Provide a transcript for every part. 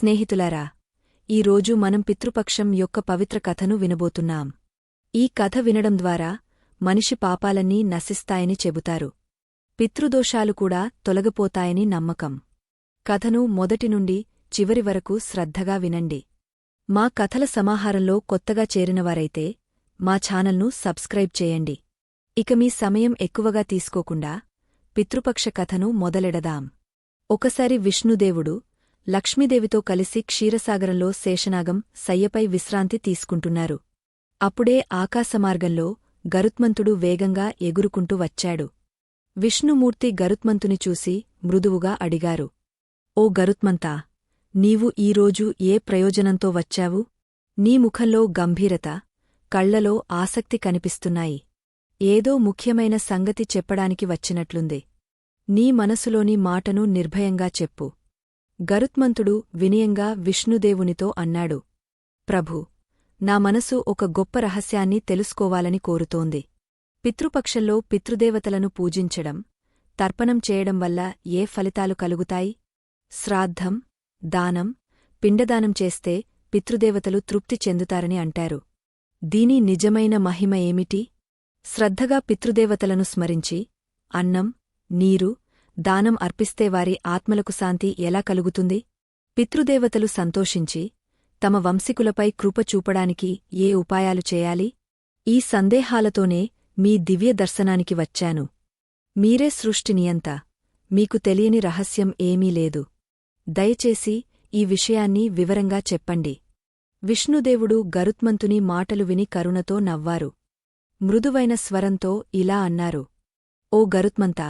స్నేహితులారా ఈరోజు మనం పితృపక్షం యొక్క పవిత్ర కథను వినబోతున్నాం. ఈ కథ వినడం ద్వారా మనిషి పాపాలన్నీ నశిస్తాయని చెబుతారు. పితృదోషాలు కూడా తొలగిపోతాయని నమ్మకం. కథను మొదటి నుండి చివరి వరకు శ్రద్ధగా వినండి. మా కథల సమాహారంలో కొత్తగా చేరినవారైతే మా ఛానల్ను సబ్స్క్రైబ్ చేయండి. ఇక మీ సమయం ఎక్కువగా తీసుకోకుండా పితృపక్ష కథను మొదలెడదాం. ఒకసారి విష్ణుదేవుడు లక్ష్మీదేవితో కలిసి క్షీరసాగరంలో శేషనాగం సయ్యపై విశ్రాంతి తీసుకుంటున్నారు. అప్పుడే ఆకాశమార్గంలో గరుత్మంతుడు వేగంగా ఎగురుకుంటూ వచ్చాడు. విష్ణుమూర్తి గరుత్మంతుని చూసి మృదువుగా అడిగారు. ఓ గరుత్మంతా నీవు ఈరోజు ఏ ప్రయోజనంతో వచ్చావు? నీ ముఖంలో గంభీరత కళ్ళలో ఆసక్తి కనిపిస్తున్నాయి. ఏదో ముఖ్యమైన సంగతి చెప్పడానికి వచ్చినట్లుంది. నీ మనసులోని మాటను నిర్భయంగా చెప్పు. గరుత్మంతుడు వినయంగా విష్ణుదేవునితో అన్నాడు ప్రభూ నా మనసు ఒక గొప్ప రహస్యాన్ని తెలుసుకోవాలని కోరుతోంది. పితృపక్షంలో పితృదేవతలను పూజించడం తర్పణం చేయడం వల్ల ఏ ఫలితాలు కలుగుతాయి? శ్రాద్ధం దానం పిండదానం చేస్తే పితృదేవతలు తృప్తి చెందుతారని అంటారు. దీని నిజమైన మహిమ ఏమిటి? శ్రద్ధగా పితృదేవతలను స్మరించి అన్నం నీరు దానం అర్పిస్తే వారి ఆత్మలకు శాంతి ఎలా కలుగుతుంది? పితృదేవతలు సంతోషించి తమ వంశికులపై కృప చూపడానికి ఏ ఉపాయాలు చేయాలి? ఈ సందేహాలతోనే మీ దివ్య దర్శనానికి వచ్చాను. మీరే సృష్టినియంత మీకు తెలియని రహస్యం ఏమీ లేదు. దయచేసి ఈ విషయాన్ని వివరంగా చెప్పండి. విష్ణుదేవుడు గరుత్మంతుని మాటలు విని కరుణతో నవ్వారు. మృదువైన స్వరంతో ఇలా అన్నారు. ఓ గరుత్మంతా!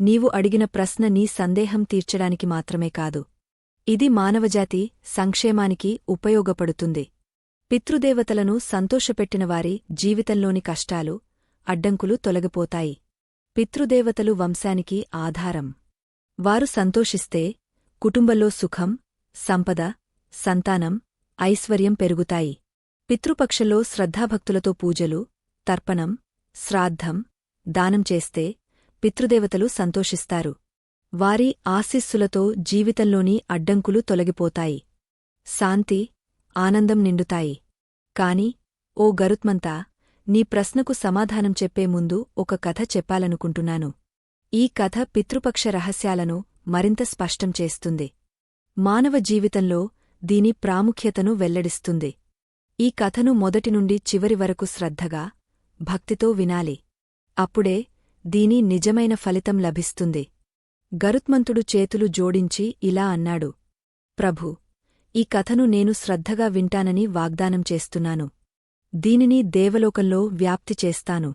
నీవు అడిగిన ప్రశ్న నీ సందేహం తీర్చడానికి మాత్రమే కాదు. ఇది మానవజాతి సంక్షేమానికి ఉపయోగపడుతుంది. పితృదేవతలను సంతోషపెట్టినవారి జీవితంలోని కష్టాలు అడ్డంకులు తొలగిపోతాయి. పితృదేవతలు వంశానికి ఆధారం. వారు సంతోషిస్తే కుటుంబంలో సుఖం సంపద సంతానం ఐశ్వర్యం పెరుగుతాయి. పితృపక్షంలో శ్రద్ధాభక్తులతో పూజలు తర్పణం శ్రాద్ధం దానం చేస్తే పితృదేవతలు సంతోషిస్తారు. వారి ఆశీస్సులతో జీవితంలోని అడ్డంకులు తొలగిపోతాయి. శాంతి ఆనందం నిండుతాయి. కాని ఓ గరుత్మంతా నీ ప్రశ్నకు సమాధానం చెప్పే ముందు ఒక కథ చెప్పాలనుకుంటున్నాను. ఈ కథ పితృపక్ష రహస్యాలను మరింత స్పష్టం చేస్తుంది. మానవ జీవితంలో దీని ప్రాముఖ్యతను వెల్లడిస్తుంది. ఈ కథను మొదటి నుండి చివరి వరకు శ్రద్ధగా భక్తితో వినాలి. అప్పుడే దీని నిజమైన ఫలితం లభిస్తుంది. గరుత్మంతుడు చేతులు జోడించి ఇలా అన్నాడు. ప్రభూ ఈ కథను నేను శ్రద్ధగా వింటానని వాగ్దానం చేస్తున్నాను. దీనిని దేవలోకంలో వ్యాప్తి చేస్తాను.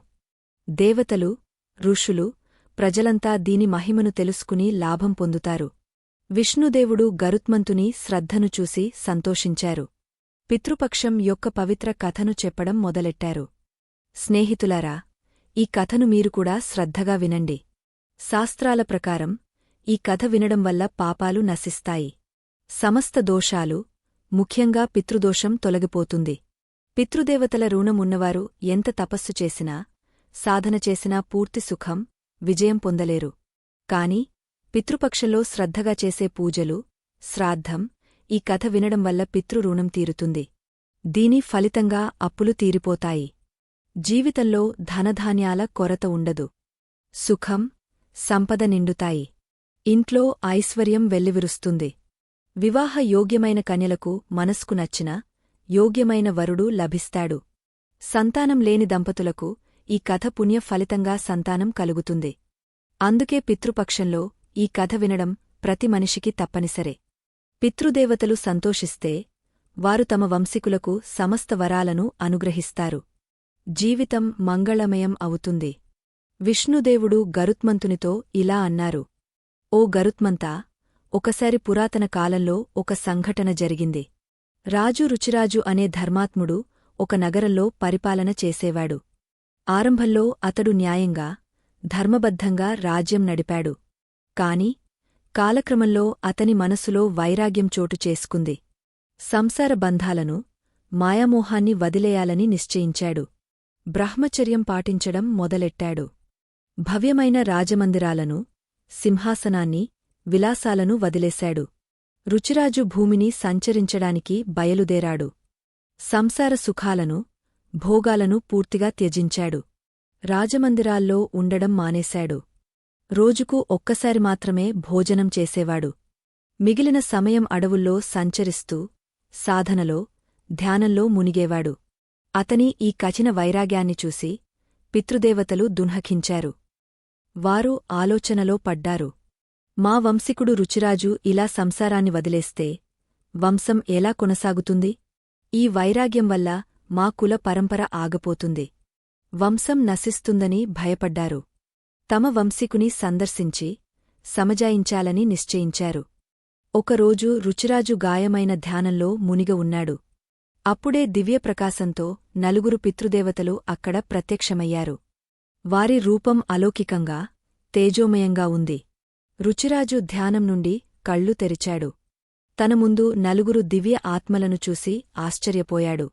దేవతలు ఋషులు ప్రజలంతా దీని మహిమను తెలుసుకుని లాభం పొందుతారు. విష్ణుదేవుడు గరుత్మంతుని శ్రద్ధను చూసి సంతోషించారు. పితృపక్షం యొక్క పవిత్ర కథను చెప్పడం మొదలెట్టారు. స్నేహితులారా ఈ కథను మీరు కూడా శ్రద్ధగా వినండి. శాస్త్రాల ప్రకారం ఈ కథ వినడం వల్ల పాపాలు నశిస్తాయి. సమస్త దోషాలు ముఖ్యంగా పితృదోషం తొలగిపోతుంది. పితృదేవతల రుణమున్నవారు ఎంత తపస్సు చేసినా సాధన చేసినా పూర్తి సుఖం విజయం పొందలేరు. కాని పితృపక్షంలో శ్రద్ధగా చేసే పూజలు శ్రాద్ధం ఈ కథ వినడం వల్ల పితృరుణం తీరుతుంది. దీని ఫలితంగా అప్పులు తీరిపోతాయి. జీవితంలో ధనధాన్యాల కొరత ఉండదు. సుఖం సంపద నిండుతాయి. ఇంట్లో ఐశ్వర్యం వెల్లివిరుస్తుంది. వివాహ యోగ్యమైన కన్యలకు మనస్కు నచ్చిన యోగ్యమైన వరుడు లభిస్తాడు. సంతానం లేని దంపతులకు ఈ కథ పుణ్య ఫలితంగా సంతానం కలుగుతుంది. అందుకే పితృపక్షంలో ఈ కథ వినడం ప్రతి మనిషికి తప్పనిసరే. పితృదేవతలు సంతోషిస్తే వారు తమ వంశికులకు సమస్త వరాలను అనుగ్రహిస్తారు. జీవితం మంగళమయం అవుతుంది. విష్ణుదేవుడు గరుత్మంతునితో ఇలా అన్నారు. ఓ గరుత్మంతా ఒకసారి పురాతన కాలంలో ఒక సంఘటన జరిగింది. రాజు రుచిరాజు అనే ధర్మాత్ముడు ఒక నగరంలో పరిపాలన చేసేవాడు. ఆరంభంలో అతడు న్యాయంగా ధర్మబద్ధంగా రాజ్యం నడిపాడు. కాని కాలక్రమంలో అతని మనసులో వైరాగ్యం చోటు చేసుకుంది. సంసార బంధాలను మాయామోహాన్ని వదిలేయాలని నిశ్చయించాడు. బ్రహ్మచర్యం పాటించడం మొదలెట్టాడు. భవ్యమైన రాజమందిరాలను సింహాసనాన్ని విలాసాలను వదిలేశాడు. రుచిరాజు భూమిని సంచరించడానికి బయలుదేరాడు. సంసార సుఖాలను భోగాలను పూర్తిగా త్యజించాడు. రాజమందిరాల్లో ఉండడం మానేశాడు. రోజుకు ఒక్కసారి మాత్రమే భోజనం చేసేవాడు. మిగిలిన సమయం అడవుల్లో సంచరిస్తూ సాధనలో ధ్యానంలో మునిగేవాడు. అతని ఈ కఠిన వైరాగ్యాన్ని చూసి పితృదేవతలు దున్హకించారు. వారు ఆలోచనలో పడ్డారు. మా వంశికుడు రుచిరాజు ఇలా సంసారాన్ని వదిలేస్తే వంశం ఎలా కొనసాగుతుంది? ఈ వైరాగ్యం వల్ల మా కుల పరంపర ఆగపోతుంది. వంశం నశిస్తుందని భయపడ్డారు. తమ వంశికుని సందర్శించి సమజాయించాలని నిశ్చయించారు. ఒకరోజు రుచిరాజు గాయమైన ధ్యానంలో మునిగ ఉన్నాడు. అప్పుడే దివ్యప్రకాశంతో నలుగురు పితృదేవతలు అక్కడ ప్రత్యక్షమయ్యారు. వారి రూపం అలౌకికంగా తేజోమయంగా ఉంది. రుచిరాజు ధ్యానం నుండి కళ్ళు తెరిచాడు. తన ముందు నలుగురు దివ్య ఆత్మలను చూసి ఆశ్చర్యపోయాడు.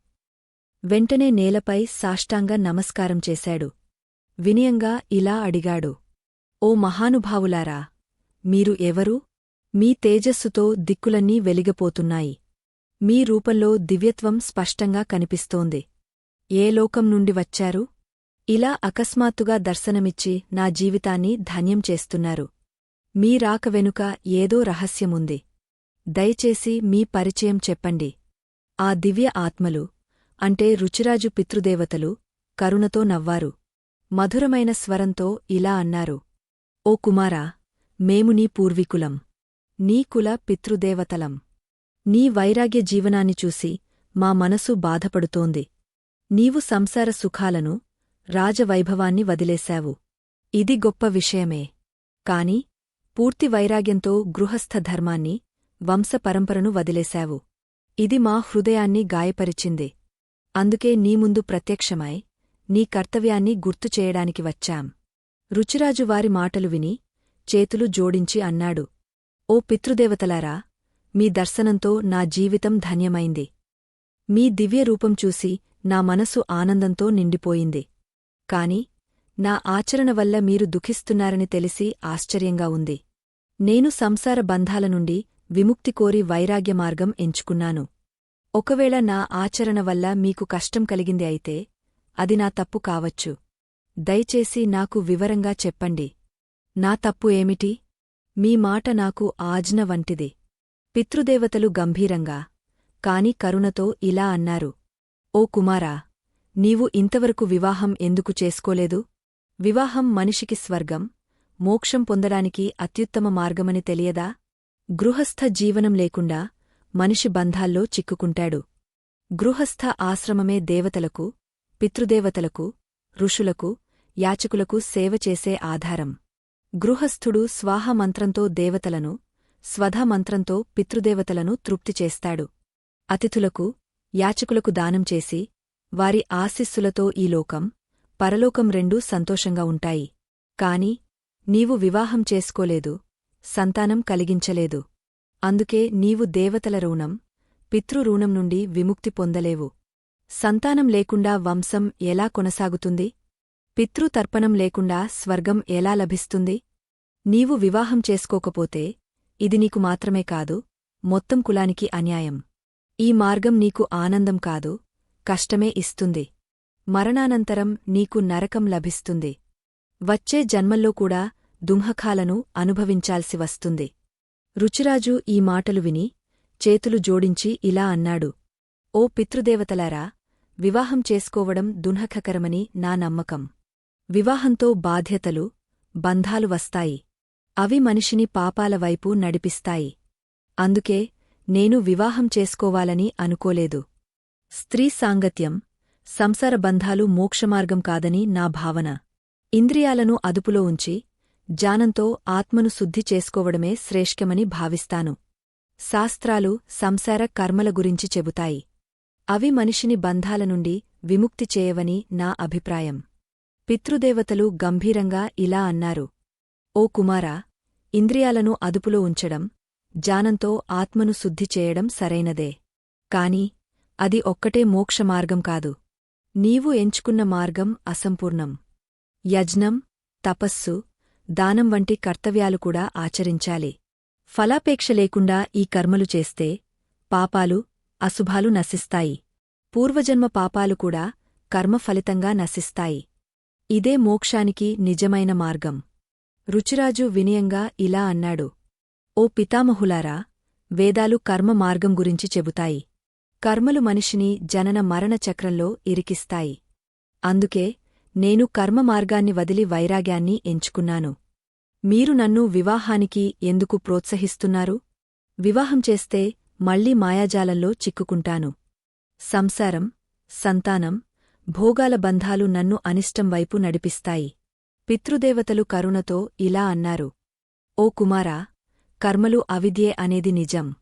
వెంటనే నేలపై సాష్టాంగ నమస్కారం చేశాడు. వినయంగా ఇలా అడిగాడు. ఓ మహానుభావులారా మీరు ఎవరు? మీ తేజస్సుతో దిక్కులన్నీ వెలిగపోతున్నాయి. మీ రూపంలో దివ్యత్వం స్పష్టంగా కనిపిస్తోంది. ఏ లోకం నుండి వచ్చారు? ఇలా అకస్మాత్తుగా దర్శనమిచ్చి నా జీవితాన్ని ధన్యం చేస్తున్నారు. మీ రాక వెనుక ఏదో రహస్యముంది. దయచేసి మీ పరిచయం చెప్పండి. ఆ దివ్య ఆత్మలు అంటే రుచిరాజు పితృదేవతలు కరుణతో నవ్వారు. మధురమైన స్వరంతో ఇలా అన్నారు. ఓ కుమారా మేము నీ పూర్వీకులం. నీ కుల పితృదేవతలం. నీ వైరాగ్య జీవనాన్ని చూసి మా మనసు బాధపడుతోంది. నీవు సంసార సుఖాలను రాజవైభవాన్ని వదిలేశావు. ఇది గొప్ప విషయమే. కాని పూర్తి వైరాగ్యంతో గృహస్థ ధర్మాన్ని వంశపరంపరను వదిలేశావు. ఇది మా హృదయాన్ని గాయపరిచింది. అందుకే నీ ముందు ప్రత్యక్షమై నీ కర్తవ్యాన్ని గుర్తు చేయడానికి వచ్చాం. రుచిరాజు వారి మాటలు విని చేతులు జోడించి అన్నాడు. ఓ పితృదేవతలారా మీ దర్శనంతో నా జీవితం ధన్యమైంది. మీ దివ్యరూపం చూసి నా మనసు ఆనందంతో నిండిపోయింది. కాని నా ఆచరణ వల్ల మీరు దుఃఖిస్తున్నారని తెలిసి ఆశ్చర్యంగా ఉంది. నేను సంసార బంధాల నుండి విముక్తి కోరి వైరాగ్య మార్గం ఎంచుకున్నాను. ఒకవేళ నా ఆచరణ వల్ల మీకు కష్టం కలిగింది అయితే అది నా తప్పు కావచ్చు. దయచేసి నాకు వివరంగా చెప్పండి. నా తప్పు ఏమిటి? మీ మాట నాకు ఆజ్ఞ వంటిది. పితృదేవతలు గంభీరంగా కాని కరుణతో ఇలా అన్నారు ఓ కుమారా నీవు ఇంతవరకు వివాహం ఎందుకు చేసుకోలేదు? వివాహం మనిషికి స్వర్గం మోక్షం పొందడానికి అత్యుత్తమ మార్గమని తెలియదా? గృహస్థ జీవనం లేకుండా మనిషి బంధాల్లో చిక్కుకుంటాడు. గృహస్థ ఆశ్రమమే దేవతలకు పితృదేవతలకు ఋషులకు యాచకులకు సేవ చేసే ఆధారం. గృహస్థుడు స్వాహమంత్రంతో దేవతలను స్వధమంత్రంతో పితృదేవతలను తృప్తి చేస్తాడు. అతిథులకు యాచకులకు దానం చేసి వారి ఆశిస్సులతో ఈ లోకం పరలోకం రెండూ సంతోషంగా ఉంటాయి. కాని నీవు వివాహం చేసుకోలేదు సంతానం కలిగించలేదు. అందుకే నీవు దేవతల రుణం పితృరుణం నుండి విముక్తి పొందలేవు. సంతానం లేకుండా వంశం ఎలా కొనసాగుతుంది? పితృతర్పణం లేకుండా స్వర్గం ఎలా లభిస్తుంది? నీవు వివాహం చేసుకోకపోతే ఇది నీకు మాత్రమే కాదు మొత్తం కులానికి అన్యాయం. ఈ మార్గం నీకు ఆనందం కాదు కష్టమే ఇస్తుంది. మరణానంతరం నీకు నరకం లభిస్తుంది. వచ్చే జన్మల్లో కూడా దుంహకాలను అనుభవించాల్సి వస్తుంది. రుచిరాజు ఈ మాటలు విని చేతులు జోడించి ఇలా అన్నాడు. ఓ పితృదేవతలారా వివాహం చేసుకోవడం దున్హకకరమని నా నమ్మకం. వివాహంతో బాధ్యతలు బంధాలు వస్తాయి. అవి మనిషిని పాపాల వైపు నడిపిస్తాయి. అందుకే నేను వివాహం చేసుకోవాలని అనుకోలేదు. స్త్రీ సాంగత్యం సంసార బంధాలు మోక్షమార్గం కాదని నా భావన. ఇంద్రియాలను అదుపులో ఉంచి జానంతో ఆత్మను శుద్ధి చేసుకోవడమే శ్రేష్ఠమని భావిస్తాను. శాస్త్రాలు సంసార కర్మల గురించి చెబుతాయి. అవి మనిషిని బంధాల నుండి విముక్తి చేయవని నా అభిప్రాయం. పితృదేవతలు గంభీరంగా ఇలా అన్నారు. ఓ కుమారా ఇంద్రియాలను అదుపులో ఉంచడం జానంతో ఆత్మను శుద్ధి చేయడం సరైనదే. కాని అది ఒక్కటే మోక్షమార్గం కాదు. నీవు ఎంచుకున్న మార్గం అసంపూర్ణం. యజ్ఞం తపస్సు దానం వంటి కర్తవ్యాలు కూడా ఆచరించాలి. ఫలాపేక్ష లేకుండా ఈ కర్మలు చేస్తే పాపాలు అశుభాలు నశిస్తాయి. పూర్వజన్మ పాపాలు కూడా కర్మ ఫలితంగా నశిస్తాయి. ఇదే మోక్షానికి నిజమైన మార్గం. రుచిరాజు వినయంగా ఇలా అన్నాడు. ఓ పితామహులారా వేదాలు కర్మ మార్గం గురించి చెబుతాయి. కర్మలు మనిషిని జనన మరణ చక్రంలో ఇరికిస్తాయి. అందుకే నేను కర్మ మార్గాన్ని వదిలి వైరాగ్యాన్ని ఎంచుకున్నాను. మీరు నన్ను వివాహానికి ఎందుకు ప్రోత్సహిస్తున్నారు? వివాహం చేస్తే మళ్ళీ మాయాజాలంలో చిక్కుకుంటాను. సంసారం సంతానం భోగాల బంధాలు నన్ను అనిష్టం వైపు నడిపిస్తాయి. పితృదేవతలు కరుణతో ఇలా అన్నారు. ఓ కుమారా కర్మలు అవిద్యే అనేది నిజం.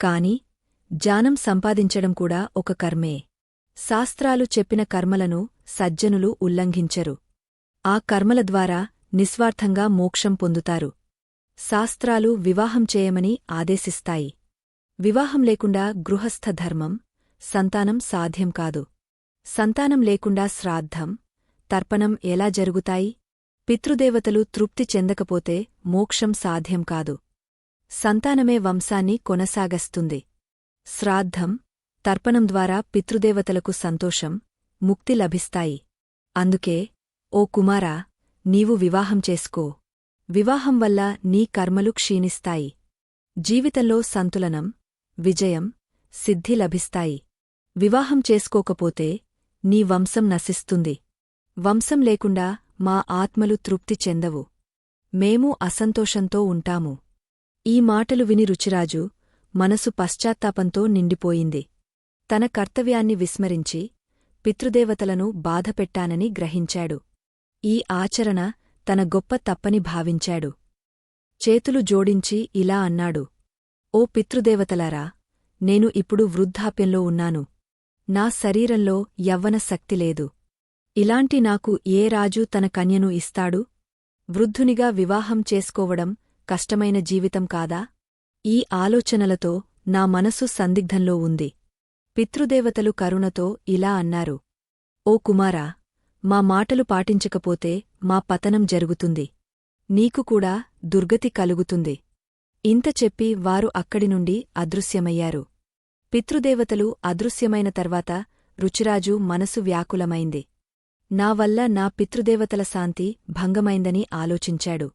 కాని జానం సంపాదించడం కూడా ఒక కర్మే. శాస్త్రాలు చెప్పిన కర్మలను సజ్జనులు ఉల్లంఘించరు. ఆ కర్మల ద్వారా నిస్వార్థంగా మోక్షం పొందుతారు. శాస్త్రాలు వివాహం చేయమని ఆదేశిస్తాయి. వివాహం లేకుండా గృహస్థ ధర్మం సంతానం సాధ్యం కాదు. సంతానం లేకుండా శ్రాద్ధం తర్పణం ఎలా జరుగుతాయి? పితృదేవతలు తృప్తి చెందకపోతే మోక్షం సాధ్యం కాదు. సంతానమే వంశాన్ని కొనసాగస్తుంది. శ్రాద్ధం తర్పణం ద్వారా పితృదేవతలకు సంతోషం ముక్తి లభిస్తాయి. అందుకే ఓ కుమారా నీవు వివాహం చేసుకో. వివాహం వల్ల నీ కర్మలు క్షీణిస్తాయి. జీవితంలో సంతులనం విజయం సిద్ధి లభిస్తాయి. వివాహం చేసుకోకపోతే నీ వంశం నశిస్తుంది. వంశం లేకుండా మా ఆత్మలు తృప్తి చెందవు. మేము అసంతోషంతో ఉంటాము. ఈ మాటలు విని రుచిరాజు మనసు పశ్చాత్తాపంతో నిండిపోయింది. తన కర్తవ్యాన్ని విస్మరించి పితృదేవతలను బాధపెట్టానని గ్రహించాడు. ఈ ఆచరణ తన గొప్ప తప్పని భావించాడు. చేతులు జోడించి ఇలా అన్నాడు. ఓ పితృదేవతలారా నేను ఇప్పుడు వృద్ధాప్యంలో ఉన్నాను. నా శరీరంలో యవ్వన శక్తి లేదు. ఇలాంటి నాకు ఏ రాజు తన కన్యను ఇస్తాడు? వృద్ధునిగా వివాహం చేసుకోవడం కష్టమైన జీవితం కాదా? ఈ ఆలోచనలతో నా మనసు సందిగ్ధంలో ఉంది. పితృదేవతలు కరుణతో ఇలా అన్నారు. ఓ కుమారా మా మాటలు పాటించకపోతే మా పతనం జరుగుతుంది. నీకు కూడా దుర్గతి కలుగుతుంది. ఇంత చెప్పి వారు అక్కడి నుండి అదృశ్యమయ్యారు. పితృదేవతలు అదృశ్యమైన తర్వాత రుచిరాజు మనసు వ్యాకులమైంది. నా వల్ల నా పితృదేవతల శాంతి భంగమైందని ఆలోచించాడు.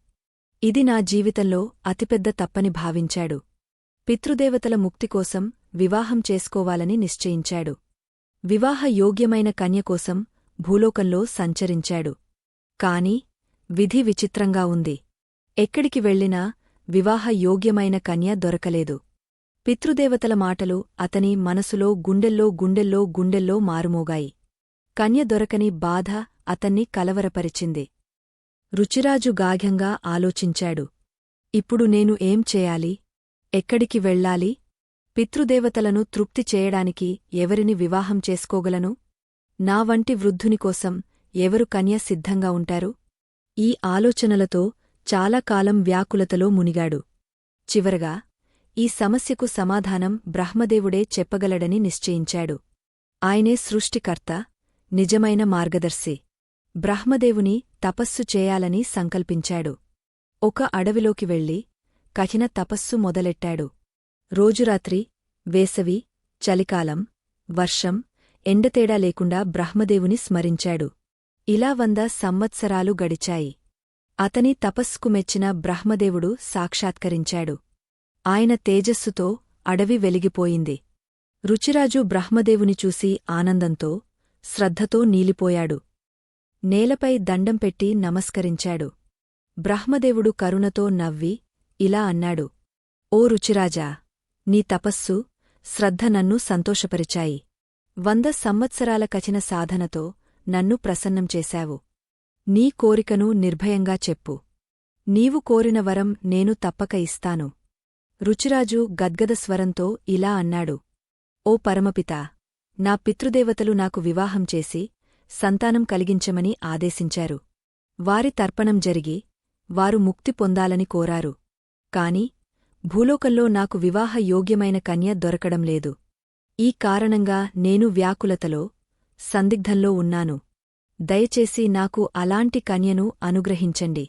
ఇది నా జీవితంలో అతిపెద్ద తప్పని భావించాడు. పితృదేవతల ముక్తికోసం వివాహం చేసుకోవాలని నిశ్చయించాడు. వివాహ యోగ్యమైన కన్యకోసం భూలోకంలో సంచరించాడు. కాని విధి విచిత్రంగా ఉంది. ఎక్కడికి వెళ్ళినా వివాహ యోగ్యమైన కన్య దొరకలేదు. పితృదేవతల మాటలు అతని మనసులో గుండెల్లో గుండెల్లో గుండెల్లో మారుమోగాయి. కన్య దొరకని బాధ అతన్ని కలవరపరిచింది. రుచిరాజు గాఘ్యంగా ఆలోచించాడు. ఇప్పుడు నేను ఏం చేయాలి? ఎక్కడికి వెళ్ళాలి? పితృదేవతలను తృప్తి చేయడానికి ఎవరిని వివాహం చేసుకోగలను? నా వంటి వృద్ధునికోసం ఎవరు కన్య సిద్ధంగా ఉంటారు? ఈ ఆలోచనలతో చాలా కాలం వ్యాకులతలో మునిగాడు. చివరగా ఈ సమస్యకు సమాధానం బ్రహ్మదేవుడే చెప్పగలడని నిశ్చయించాడు. ఆయనే సృష్టికర్త నిజమైన మార్గదర్శి. బ్రహ్మదేవుని తపస్సు చేయాలని సంకల్పించాడు. ఒక అడవిలోకి వెళ్ళి కఠిన తపస్సు మొదలెట్టాడు. రోజురాత్రి వేసవి చలికాలం వర్షం ఎండతేడా లేకుండా బ్రహ్మదేవుని స్మరించాడు. ఇలా వంద సంవత్సరాలు గడిచాయి. అతని తపస్సుకు మెచ్చిన బ్రహ్మదేవుడు సాక్షాత్కరించాడు. ఆయన తేజస్సుతో అడవి వెలిగిపోయింది. రుచిరాజు బ్రహ్మదేవుని చూసి ఆనందంతో శ్రద్ధతో నీలిపోయాడు. నేలపై దండం పెట్టి నమస్కరించాడు. బ్రహ్మదేవుడు కరుణతో నవ్వి ఇలా అన్నాడు. ఓ రుచిరాజా నీ తపస్సు శ్రద్ధ నన్ను సంతోషపరిచాయి. వంద సంవత్సరాల కచిన సాధనతో నన్ను ప్రసన్నం చేశావు. నీ కోరికను నిర్భయంగా చెప్పు. నీవు కోరిన వరం నేను తప్పక ఇస్తాను. రుచిరాజు గద్గద స్వరంతో ఇలా అన్నాడు. ఓ పరమపితా నా పితృదేవతలు నాకు వివాహం చేసి సంతానం కలిగించమని ఆదేశించారు. వారి తర్పణం జరిగి వారు ముక్తి పొందాలని కోరారు. కాని భూలోకంలో నాకు వివాహ యోగ్యమైన కన్య దొరకడం లేదు. ఈ కారణంగా నేను వ్యాకులతలో సందిగ్ధంలో ఉన్నాను. దయచేసి నాకు అలాంటి కన్యను అనుగ్రహించండి.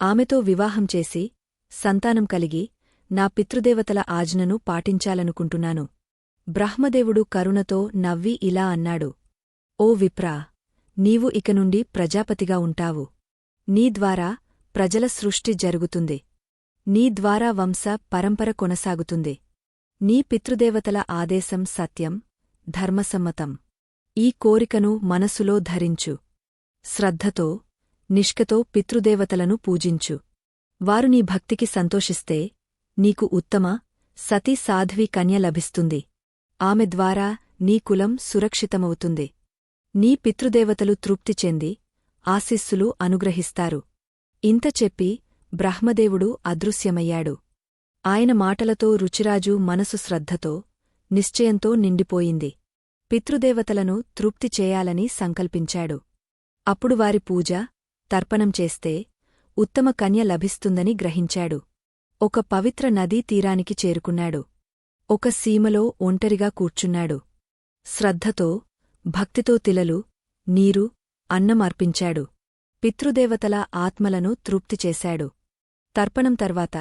ఆమెతో వివాహం చేసి సంతానం కలిగి నా పితృదేవతల ఆజ్ఞను పాటించాలనుకుంటున్నాను. బ్రహ్మదేవుడు కరుణతో నవ్వి ఇలా అన్నాడు ఓ విప్రా నీవు ఇక నుండి ప్రజాపతిగా ఉంటావు. నీ ద్వారా ప్రజల సృష్టి జరుగుతుంది. నీ ద్వారా వంశ పరంపర కొనసాగుతుంది. నీ పితృదేవతల ఆదేశం సత్యం ధర్మసమ్మతం. ఈ కోరికను మనసులో ధరించు. శ్రద్ధతో నిష్కతో పితృదేవతలను పూజించు. వారు నీ భక్తికి సంతోషిస్తే నీకు ఉత్తమ సతీ సాధ్వి కన్య లభిస్తుంది. ఆమె ద్వారా నీ కులం సురక్షితమవుతుంది. నీ పితృదేవతలు తృప్తి చెంది ఆశిస్సులు అనుగ్రహిస్తారు. ఇంత చెప్పి బ్రహ్మదేవుడు అదృశ్యమయ్యాడు. ఆయన మాటలతో రుచిరాజు మనసు శ్రద్ధతో నిశ్చయంతో నిండిపోయింది. పితృదేవతలను తృప్తి చేయాలని సంకల్పించాడు. అప్పుడు వారి పూజ తర్పణం చేస్తే ఉత్తమ కన్య లభిస్తుందని గ్రహించాడు. ఒక పవిత్ర నదీ తీరానికి చేరుకున్నాడు. ఒక సీమలో ఒంటరిగా కూర్చున్నాడు. శ్రద్ధతో భక్తితో తిలలు నీరు అన్నం అర్పించాడు. పితృదేవతల ఆత్మలను తృప్తి చేశాడు. తర్పణం తర్వాత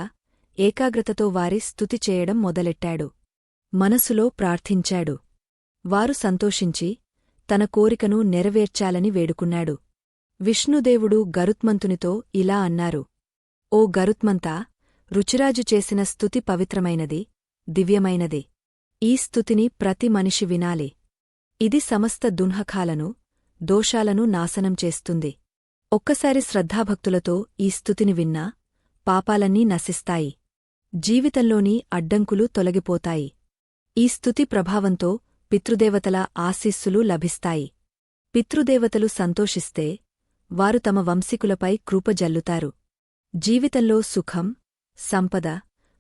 ఏకాగ్రతతో వారి స్తుతి చేయడం మొదలెట్టాడు. మనసులో ప్రార్థించాడు. వారు సంతోషించి తన కోరికను నెరవేర్చాలని వేడుకున్నాడు. విష్ణుదేవుడు గరుత్మంతునితో ఇలా అన్నారు. ఓ గరుత్మంతా రుచిరాజు చేసిన స్తుతి పవిత్రమైనది దివ్యమైనది. ఈ స్థుతిని ప్రతి మనిషి వినాలి. ఇది సమస్త దున్హఖాలను దోషాలను నాశనం చేస్తుంది. ఒక్కసారి శ్రద్ధాభక్తులతో ఈ స్తుతిని విన్నా పాపాలన్నీ నశిస్తాయి. జీవితంలోని అడ్డంకులు తొలగిపోతాయి. ఈ స్తుతి ప్రభావంతో పితృదేవతల ఆశీస్సులు లభిస్తాయి. పితృదేవతలు సంతోషిస్తే వారు తమ వంశీకులపై కృప జల్లుతారు. జీవితంలో సుఖం సంపద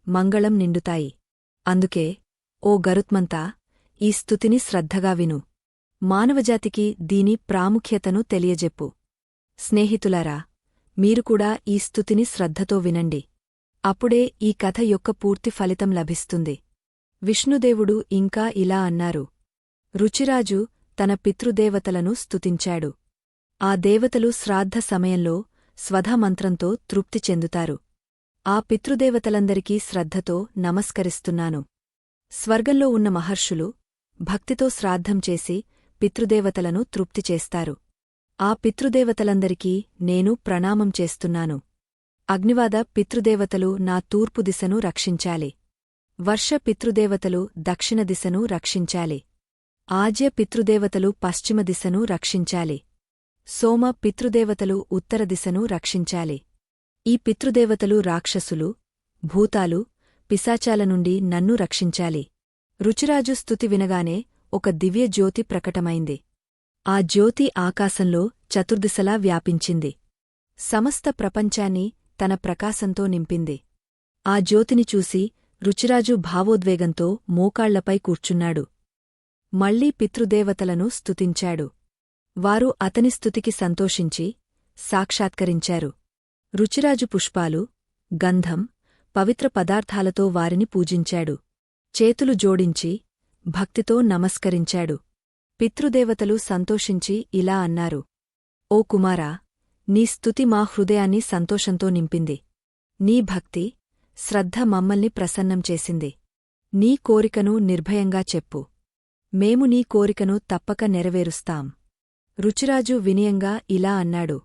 మంగళం నిండుతాయి. అందుకే ఓ గరుత్మంతా ఈ స్థుతిని శ్రద్ధగా విను. మానవజాతికి దీని ప్రాముఖ్యతను తెలియజెప్పు. స్నేహితులారా మీరుకూడా ఈ స్థుతిని శ్రద్ధతో వినండి. అప్పుడే ఈ కథ యొక్క పూర్తి ఫలితం లభిస్తుంది. విష్ణుదేవుడు ఇంకా ఇలా అన్నారు. రుచిరాజు తన పితృదేవతలను స్తుతించాడు. ఆ దేవతలు శ్రాద్ధ సమయంలో స్వధమంత్రంతో తృప్తి చెందుతారు. ఆ పితృదేవతలందరికీ శ్రద్ధతో నమస్కరిస్తున్నాను. స్వర్గంలో ఉన్న మహర్షులు భక్తితో శ్రాద్ధం చేసి పితృదేవతలను తృప్తి చేస్తారు. ఆ పితృదేవతలందరికీ నేను ప్రణామం చేస్తున్నాను. అగ్నివాద పితృదేవతలు నా తూర్పు దిశను రక్షించాలి. వర్ష పితృదేవతలు దక్షిణ దిశను రక్షించాలి. ఆజ్య పితృదేవతలు పశ్చిమ దిశను రక్షించాలి. సోమ పితృదేవతలు ఉత్తర దిశను రక్షించాలి. ఈ పితృదేవతలు రాక్షసులు భూతాలు పిశాచాల నుండి నన్ను రక్షించాలి. రుచిరాజు స్థుతి వినగానే ఒక దివ్య జ్యోతి ప్రకటమైంది. ఆ జ్యోతి ఆకాశంలో చతుర్దిశలా వ్యాపించింది. సమస్త ప్రపంచాన్ని తన ప్రకాశంతో నింపింది. ఆ జ్యోతిని చూసి రుచిరాజు భావోద్వేగంతో మోకాళ్ళపై కూర్చున్నాడు. మళ్ళీ పితృదేవతలను స్తుతించాడు. వారు అతని స్తుతికి సంతోషించి సాక్షాత్కరించారు. రుచిరాజు పుష్పాలు గంధం పవిత్ర పదార్థాలతో వారిని పూజించాడు. చేతులు జోడించి భక్తితో నమస్కరించాడు. పితృదేవతలు సంతోషించి ఇలా అన్నారు. ఓ కుమారా నీ స్తుతి మా హృదయాన్ని సంతోషంతో నింపింది. నీ భక్తి శ్రద్ధ మమ్మల్ని ప్రసన్నం చేసింది. నీ కోరికను నిర్భయంగా చెప్పు. మేము నీ కోరికను తప్పక నెరవేరుస్తాం. రుచిరాజు వినయంగా ఇలా అన్నాడు.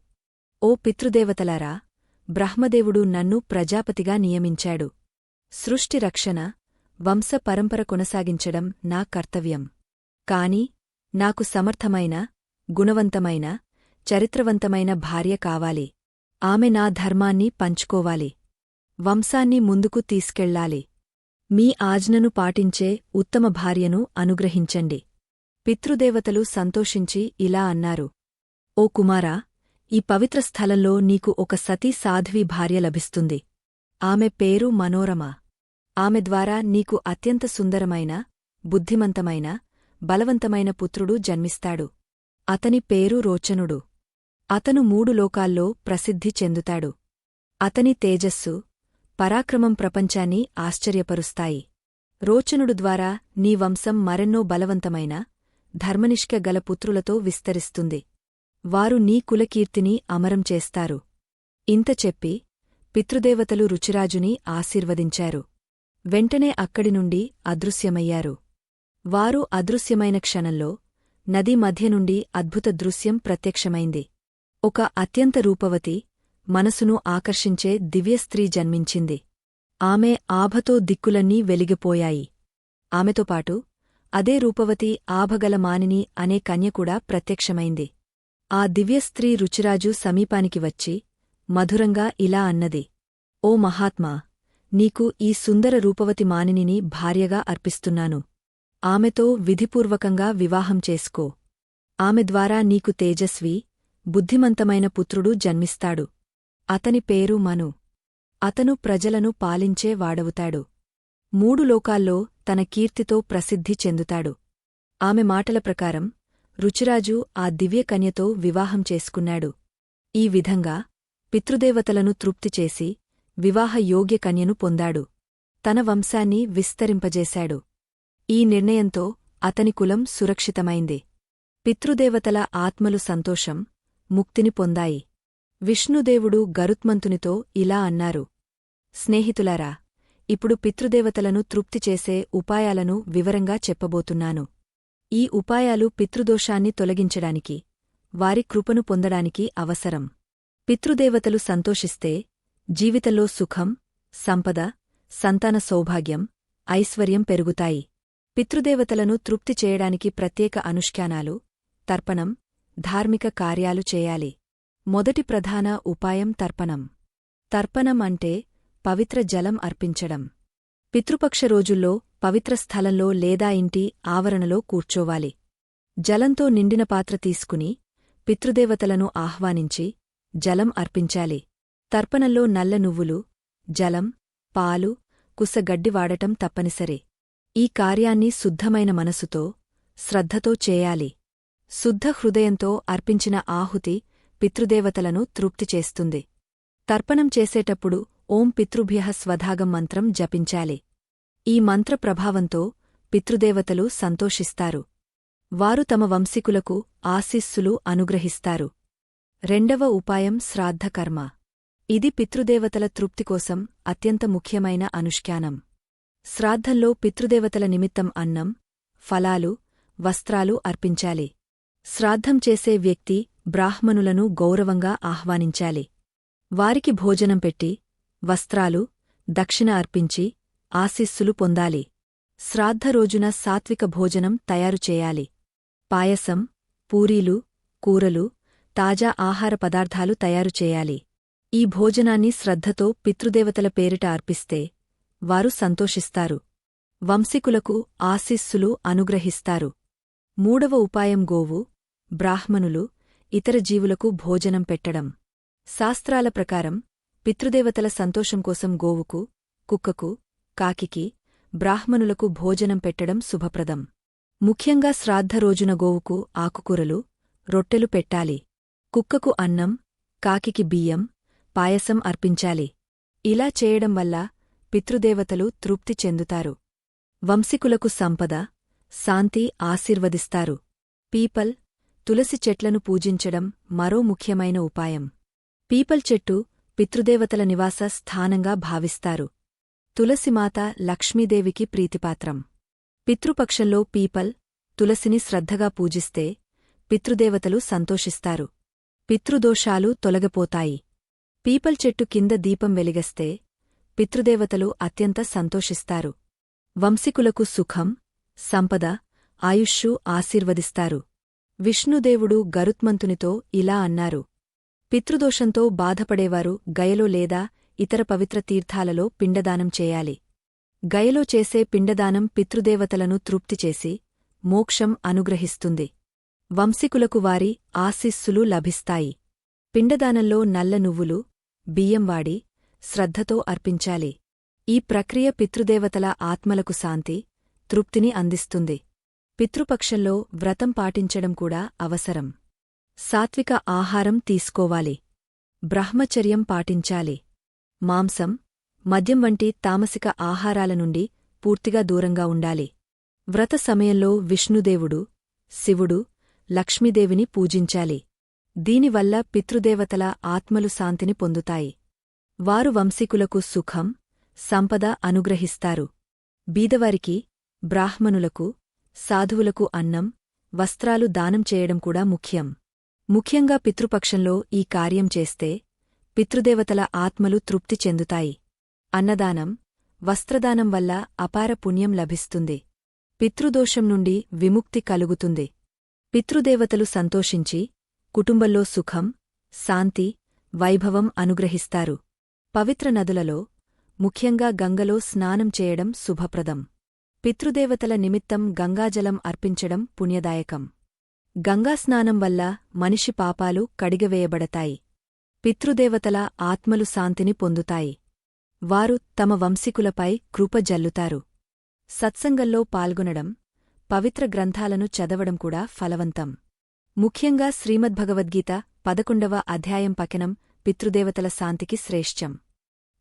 ఓ పితృదేవతలారా బ్రహ్మదేవుడు నన్ను ప్రజాపతిగా నియమించాడు. సృష్టి రక్షణ వంశ పరంపర కొనసాగించడం నా కర్తవ్యం. కాని నాకు సమర్థమైన గుణవంతమైన చరిత్రవంతమైన భార్య కావాలి. ఆమె నా ధర్మాన్ని పంచుకోవాలి. వంశాన్ని ముందుకు తీసుకెళ్ళాలి మీ ఆజ్ఞను పాటించే ఉత్తమ భార్యను అనుగ్రహించండి. పితృదేవతలు సంతోషించి ఇలా అన్నారు. ఓ కుమారా ఈ పవిత్ర స్థలంలో నీకు ఒక సతీ సాధ్వి భార్య లభిస్తుంది. ఆమె పేరు మనోరమ. ఆమె ద్వారా నీకు అత్యంత సుందరమైన బుద్ధిమంతమైన బలవంతమైన పుత్రుడు జన్మిస్తాడు. అతని పేరు రోచనుడు. అతను మూడు లోకాల్లో ప్రసిద్ధి చెందుతాడు. అతని తేజస్సు పరాక్రమం ప్రపంచాన్ని ఆశ్చర్యపరుస్తాయి. రోచనుడు ద్వారా నీ వంశం మరెన్నో బలవంతమైన ధర్మనిష్క గల పుత్రులతో విస్తరిస్తుంది. వారు నీ కులకీర్తిని అమరం చేస్తారు. ఇంత చెప్పి పితృదేవతలు రుచిరాజుని ఆశీర్వదించారు. వెంటనే అక్కడి నుండి అదృశ్యమయ్యారు. వారు అదృశ్యమైన క్షణంలో నది మధ్య నుండి అద్భుత దృశ్యం ప్రత్యక్షమైంది. ఒక అత్యంత రూపవతి మనసును ఆకర్షించే దివ్యస్త్రీ జన్మించింది. ఆమె ఆభతో దిక్కులన్నీ వెలిగిపోయాయి. ఆమెతో పాటు అదే రూపవతి ఆభగల మానిని అనే కన్యకూడా ప్రత్యక్షమైంది. ఆ దివ్యస్త్రీ రుచిరాజు సమీపానికి వచ్చి మధురంగా ఇలా అన్నది. ఓ మహాత్మా నీకు ఈ సుందర రూపవతి మానినిని భార్యగా అర్పిస్తున్నాను. ఆమెతో విధిపూర్వకంగా వివాహం చేసుకో. ఆమె ద్వారా నీకు తేజస్వి బుద్ధిమంతమైన పుత్రుడు జన్మిస్తాడు. అతని పేరు మను. అతను ప్రజలను పాలించే వాడవుతాడు. మూడు లోకాల్లో తన కీర్తితో ప్రసిద్ధి చెందుతాడు. ఆమె మాటల ప్రకారం రుచిరాజు ఆ దివ్యకన్యతో వివాహం చేసుకున్నాడు. ఈ విధంగా పితృదేవతలను తృప్తిచేసి వివాహ యోగ్య కన్యను పొందాడు. తన వంశాన్ని విస్తరింపజేశాడు. ఈ నిర్ణయంతో అతని కులం సురక్షితమైంది. పితృదేవతల ఆత్మలు సంతోషం ముక్తిని పొందాయి. విష్ణుదేవుడు గరుత్మంతునితో ఇలా అన్నారు. స్నేహితులారా ఇప్పుడు పితృదేవతలను తృప్తిచేసే ఉపాయాలను వివరంగా చెప్పబోతున్నాను. ఈ ఉపాయాలు పితృదోషాన్ని తొలగించడానికి వారి కృపను పొందడానికి అవసరం. పితృదేవతలు సంతోషిస్తే జీవితంలో సుఖం సంపద సంతాన సౌభాగ్యం ఐశ్వర్యం పెరుగుతాయి. పితృదేవతలను తృప్తి చేయడానికి ప్రత్యేక అనుష్ఠానాలు తర్పణం ధార్మిక కార్యాలు చేయాలి. మొదటి ప్రధాన ఉపాయం తర్పణం. తర్పణం అంటే పవిత్ర జలం అర్పించడం. పితృపక్ష రోజుల్లో పవిత్ర స్థలంలో లేదా ఇంటి ఆవరణలో కూర్చోవాలి. జలంతో నిండిన పాత్ర తీసుకుని పితృదేవతలను ఆహ్వానించి జలం అర్పించాలి. తర్పణంలో నల్ల నువ్వులు జలం పాలు కుసగడ్డి వాడటం తప్పనిసరి. ఈ కార్యాన్ని శుద్ధమైన మనసుతో శ్రద్ధతో చేయాలి. శుద్ధ హృదయంతో అర్పించిన ఆహుతి పితృదేవతలను తృప్తి చేస్తుంది. తర్పణం చేసేటప్పుడు ఓం పితృభ్యః స్వధాగం మంత్రం జపించాలి. ఈ మంత్ర ప్రభావంతో పితృదేవతలు సంతోషిస్తారు. వారు తమ వంశీకులకు ఆశీస్సులు అనుగ్రహిస్తారు. రెండవ ఉపాయం శ్రాద్ధకర్మ. ఇది పితృదేవతల తృప్తికోసం అత్యంత ముఖ్యమైన అనుష్ఠానం. శ్రాద్ధంలో పితృదేవతల నిమిత్తం అన్నం ఫలాలు వస్త్రాలు అర్పించాలి. శ్రాద్ధం చేసే వ్యక్తి బ్రాహ్మణులను గౌరవంగా ఆహ్వానించాలి. వారికి భోజనం పెట్టి వస్త్రాలు దక్షిణ అర్పించి ఆశీస్సులు పొందాలి. శ్రాద్ధ రోజున సాత్విక భోజనం తయారు చేయాలి. పాయసం పూరీలు కూరలు తాజా ఆహార పదార్థాలు తయారు చేయాలి. ఈ భోజనాన్ని శ్రద్ధతో పితృదేవతల పేరిట అర్పిస్తే వారు సంతోషిస్తారు. వంశీకులకు ఆశీస్సులు అనుగ్రహిస్తారు. మూడవ ఉపాయం గోవు బ్రాహ్మణులు ఇతర జీవులకు భోజనం పెట్టడం. శాస్త్రాల ప్రకారం పితృదేవతల సంతోషం కోసం గోవుకు కుక్కకు కాకికి బ్రాహ్మణులకు భోజనం పెట్టడం శుభప్రదం. ముఖ్యంగా శ్రాద్ధ రోజున గోవుకు ఆకుకూరలు రొట్టెలు పెట్టాలి. కుక్కకు అన్నం కాకికి బియ్యం పాయసం అర్పించాలి. ఇలా చేయడం వల్ల పితృదేవతలు తృప్తి చెందుతారు. వంశికులకు సంపద శాంతి ఆశీర్వదిస్తారు. పీపల్ తులసి చెట్లను పూజించడం మరో ముఖ్యమైన ఉపాయం. పీపల్ చెట్టు పితృదేవతల నివాస స్థానంగా భావిస్తారు. తులసిమాత లక్ష్మీదేవికి ప్రీతిపాత్రం. పితృపక్షంలో పీపల్ తులసిని శ్రద్ధగా పూజిస్తే పితృదేవతలు సంతోషిస్తారు. పితృదోషాలు తొలగపోతాయి. పీపల్ చెట్టు కింద దీపం వెలిగస్తే పితృదేవతలు అత్యంత సంతోషిస్తారు. వంశికులకు సుఖం సంపద ఆయుష్షు ఆశీర్వదిస్తారు. విష్ణుదేవుడు గరుత్మంతునితో ఇలా అన్నారు. పితృదోషంతో బాధపడేవారు గయలో లేదా ఇతర పవిత్ర తీర్థాలలో పిండదానం చేయాలి. గయలో చేసే పిండదానం పితృదేవతలను తృప్తిచేసి మోక్షం అనుగ్రహిస్తుంది. వంశికులకు వారి ఆశీస్సులు లభిస్తాయి. పిండదానంలో నల్ల నువ్వులు బియ్యం వాడి శ్రద్ధతో అర్పించాలి. ఈ ప్రక్రియ పితృదేవతల ఆత్మలకు శాంతి తృప్తిని అందిస్తుంది. పితృపక్షంలో వ్రతం పాటించడం కూడా అవసరం. సాత్విక ఆహారం తీసుకోవాలి. బ్రహ్మచర్యం పాటించాలి. మాంసం మద్యం వంటి తామసిక ఆహారాల నుండి పూర్తిగా దూరంగా ఉండాలి. వ్రత సమయంలో విష్ణుదేవుడు శివుడు లక్ష్మీదేవిని పూజించాలి. దీనివల్ల పితృదేవతల ఆత్మలు శాంతిని పొందుతాయి. వారు వంశీకులకు సుఖం సంపద అనుగ్రహిస్తారు. బీదవారికి బ్రాహ్మణులకు సాధువులకు అన్నం వస్త్రాలు దానం చేయడం కూడా ముఖ్యం. ముఖ్యంగా పితృపక్షంలో ఈ కార్యం చేస్తే పితృదేవతల ఆత్మలు తృప్తి చెందుతాయి. అన్నదానం వస్త్రదానం వల్ల అపార పుణ్యం లభిస్తుంది. పితృదోషం నుండి విముక్తి కలుగుతుంది. పితృదేవతలు సంతోషించి కుటుంబంలో సుఖం శాంతి వైభవం అనుగ్రహిస్తారు. పవిత్ర నదులలో ముఖ్యంగా గంగలో స్నానం చేయడం శుభప్రదం. పితృదేవతల నిమిత్తం గంగాజలం అర్పించడం పుణ్యదాయకం. గంగాస్నానం వల్ల మనిషి పాపాలు కడిగవేయబడతాయి. పితృదేవతల ఆత్మలు శాంతిని పొందుతాయి. వారు తమ వంశీకులపై కృప జల్లుతారు. సత్సంగంలో పాల్గొనడం పవిత్ర గ్రంథాలను చదవడం కూడా ఫలవంతం. ముఖ్యంగా శ్రీమద్భగవద్గీత పదకొండవ అధ్యాయం పకనం పితృదేవతల శాంతికి శ్రేష్టం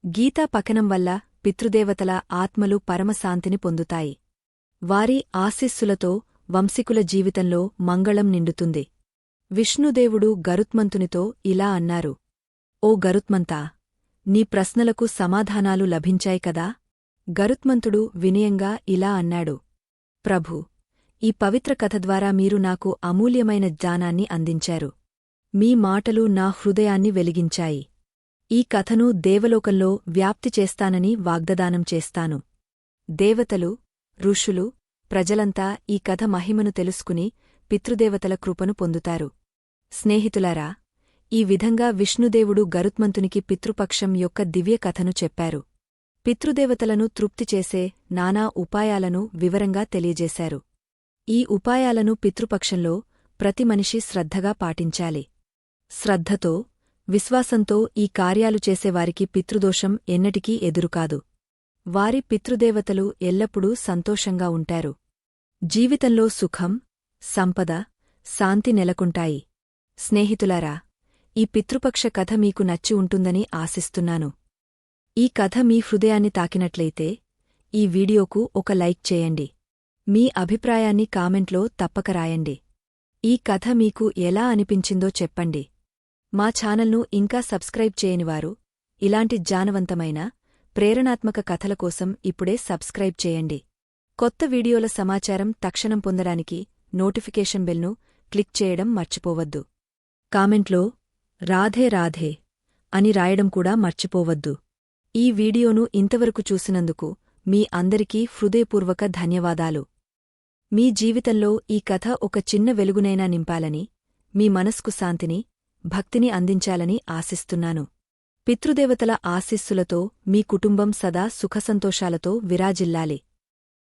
గీతా పకనం వల్ల పితృదేవతల ఆత్మలు పరమశాంతిని పొందుతాయి. వారి ఆశీస్సులతో వంశీకుల జీవితంలో మంగళం నిండుతుంది. విష్ణుదేవుడు గరుత్మంతునితో ఇలా అన్నారు. ఓ గరుత్మంతా నీ ప్రశ్నలకు సమాధానాలు లభించాయి కదా? గరుత్మంతుడు వినయంగా ఇలా అన్నాడు. ప్రభూ ఈ పవిత్ర కథ ద్వారా మీరు నాకు అమూల్యమైన జ్ఞానాన్ని అందించారు. మీ మాటలు నా హృదయాన్ని వెలిగించాయి. ఈ కథను దేవలోకంలో వ్యాప్తి చేస్తానని వాగ్దదానం చేస్తాను. దేవతలు ఋషులు ప్రజలంతా ఈ కథ మహిమను తెలుసుకుని పితృదేవతల కృపను పొందుతారు. స్నేహితులారా ఈ విధంగా విష్ణుదేవుడు గరుత్మంతునికి పితృపక్షం యొక్క దివ్య కథను చెప్పారు. పితృదేవతలను తృప్తిచేసే నానా ఉపాయాలను వివరంగా తెలియజేశారు. ఈ ఉపాయాలను పితృపక్షంలో ప్రతి మనిషి శ్రద్ధగా పాటించాలి. శ్రద్ధతో విశ్వాసంతో ఈ కార్యాలు చేసేవారికి పితృదోషం ఎన్నటికీ ఎదురుకాదు. వారి పితృదేవతలు ఎల్లప్పుడూ సంతోషంగా ఉంటారు. జీవితంలో సుఖం సంపద శాంతి నెలకొంటాయి. స్నేహితులారా ఈ పితృపక్ష కథ మీకు నచ్చి ఉంటుందని ఆశిస్తున్నాను. ఈ కథ మీ హృదయాన్ని తాకినట్లయితే ఈ వీడియోకు ఒక లైక్ చేయండి. మీ అభిప్రాయాన్ని కామెంట్లో తప్పక రాయండి. ఈ కథ మీకు ఎలా అనిపించిందో చెప్పండి. మా ఛానల్ను ఇంకా సబ్స్క్రైబ్ చేయనివారు ఇలాంటి జానవంతమైన ప్రేరణాత్మక కథల కోసం ఇప్పుడే సబ్స్క్రైబ్ చేయండి. కొత్త వీడియోల సమాచారం తక్షణం పొందడానికి నోటిఫికేషన్ బెల్ను క్లిక్ చేయడం మర్చిపోవద్దు. కామెంట్లో రాధే రాధే అని రాయడం కూడా మర్చిపోవద్దు. ఈ వీడియోను ఇంతవరకు చూసినందుకు మీ అందరికీ హృదయపూర్వక ధన్యవాదాలు. మీ జీవితంలో ఈ కథ ఒక చిన్న వెలుగునైనా నింపాలని మీ మనస్కు శాంతిని భక్తిని అందించాలని ఆశిస్తున్నాను. పితృదేవతల ఆశీస్సులతో మీ కుటుంబం సదా సుఖసంతోషాలతో విరాజిల్లాలి.